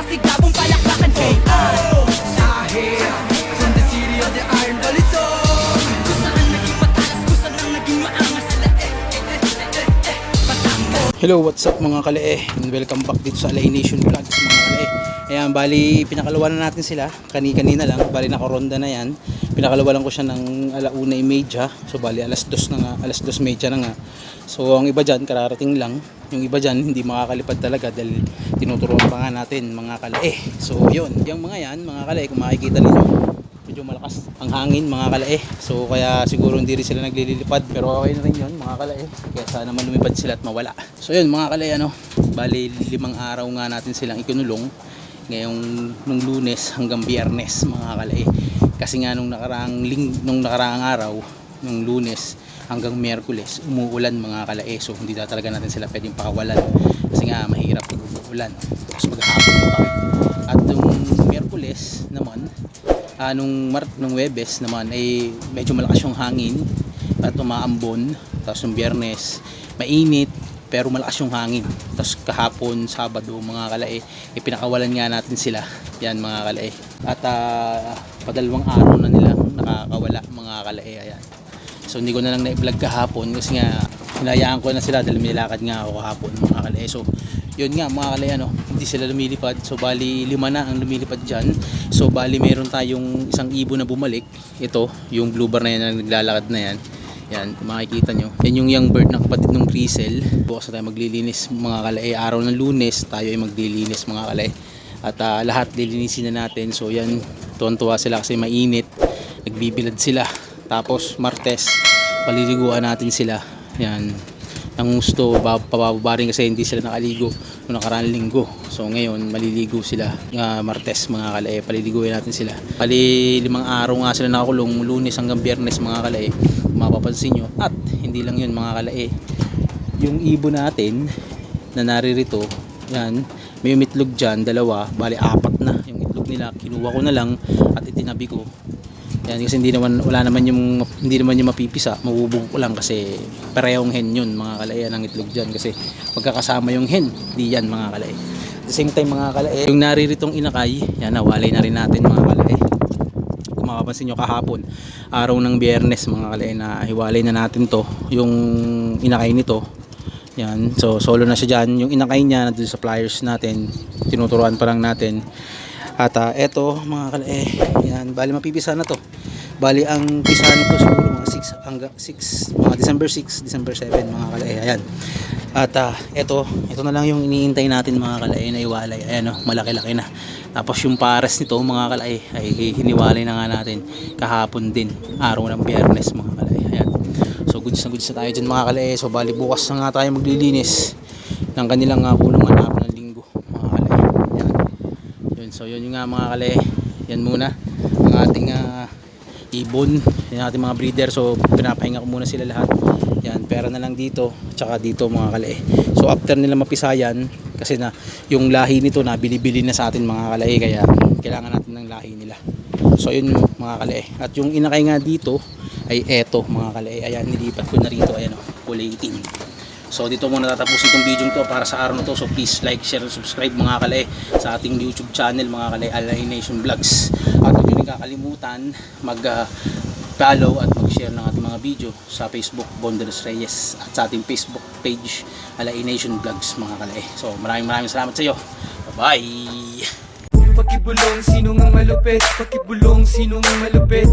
masigabong palakpakan K.I. Dahil From the city of the iron balisong Kung saan naging naging maangas sila eh, eh, eh, eh, eh, eh, Hello, what's up mga kalae? And welcome back dito sa Alay Nation Vlogs mga kalae. Ayan, bali pinakalawa na natin sila. Kani-kanina lang, bali nakaronda na yan. Pinakalawa lang ko siya ng alauna imedya. So bali alas dos na nga, alas dos medya na nga. So ang iba dyan, kararating lang. Yung iba dyan, hindi makakalipad talaga dahil tinuturuan pa nga natin mga kalae. So yun, yung mga yan, mga kalae, kung makikita ninyo, medyo malakas ang hangin mga kalae so kaya siguro hindi rin sila naglilipad pero okay na rin yun mga kalae sana naman lumipad sila at mawala. So yun mga kalae ano bali limang araw nga natin silang ikinulong ngayong nung lunes hanggang biyernes mga kalae kasi nga nung nakaraang ling nung nakaraang araw nung lunes hanggang miyerkules umuulan mga kalae so hindi na talaga natin sila pwedeng pakawalan. Kasi nga mahirap umuulan tapos maghapon pa. At nung miyerkules naman ah, nung Mar nung Webes naman ay medyo malakas yung hangin at umaambon. Tapos nung Biyernes mainit pero malakas yung hangin. Tapos kahapon Sabado mga kalae ipinakawalan nga natin sila. Yan mga kalae. At ah, padalawang araw na nila nakakawala mga kalae. Ayan. So hindi ko na lang na-vlog kahapon kasi nga hinayaan ko na sila dahil may lakad nga ako kahapon mga kalae so yun nga mga kalay ano, hindi sila lumilipad. So bali lima na ang lumilipad dyan. So bali meron tayong isang ibon na bumalik. Ito, yung blue bar na yan na naglalakad na yan. Yan, makikita nyo. Yan yung young bird na kapatid ng Grisel. Bukas na tayo maglilinis mga kalay. Araw ng lunes, tayo ay maglilinis mga kalay. At ah, lahat lilinisin na natin. So yan, tuwan-tuwa sila kasi mainit. Nagbibilad sila. Tapos Martes, paliliguan natin sila. Yan, ang gusto pababa rin kasi hindi sila nakaligo noong nakaraan linggo. So ngayon maliligo sila. Uh, martes mga kalae paliliguin natin sila. Pali limang araw nga sila nakakulong lunes hanggang biyernes mga kalae. Mapapansin nyo at hindi lang yun mga kalae. Yung ibon natin na naririto yan may umitlog dyan dalawa. Bali apat na. Yung itlog nila kinuha ko na lang at itinabi ko yan kasi hindi naman wala naman yung hindi naman yung mapipisa, mabubog ko lang kasi parehong hen yun mga kalaya ng itlog diyan kasi pagkakasama yung hen, di yan mga kalaya. At the same time mga kalaya, yung nariritong inakay, yan nawalay na rin natin mga kalaya. Kung mapapansin nyo kahapon, araw ng biyernes mga kalaya na hiwalay na natin to, yung inakay nito. Yan, so solo na siya dyan. Yung inakay niya nandun sa pliers natin, tinuturuan pa lang natin. At uh, eto mga kalae, yan, bali mapipisa na to. Bali ang pisa nito siguro mga 6 hanggang 6, mga December 6, December 7 mga kalae. Ayan. At uh, eto, ito na lang yung iniintay natin mga kalae na iwalay. Ayan oh, malaki-laki na. Tapos yung pares nito mga kalae ay hiniwalay na nga natin kahapon din, araw ng Biyernes mga kalae. Ayan. So goods na goods na tayo dyan mga kalae. So bali bukas na nga tayo maglilinis ng kanilang uh, unang hanap ng linggo mga kalae. Ayan. Yun, so yun yung nga mga kalae. Yan muna ang ating uh, ibon, yung ating mga breeder. So pinapahinga ko muna sila lahat. Yan, pera na lang dito, tsaka dito mga kalae. So after nila mapisayan, kasi na yung lahi nito na bili-bili na sa atin mga kalae kaya kailangan natin ng lahi nila. So yun mga kalae. At yung inakay nga dito ay eto mga kalae. Ayan, nilipat ko na rito. Ayan o, kulay itim. So dito muna tatapusin itong video to para sa araw na to. So please like, share, and subscribe mga kalae sa ating YouTube channel mga kalae Alay Nation Vlogs. At huwag nyo kakalimutan mag uh, follow at mag-share ng ating mga video sa Facebook Bonderos Reyes at sa ating Facebook page Alay Nation Vlogs mga kalae. So maraming maraming salamat sa iyo. Bye-bye! Pakibulong sino nga malupit Pakibulong sino nga malupit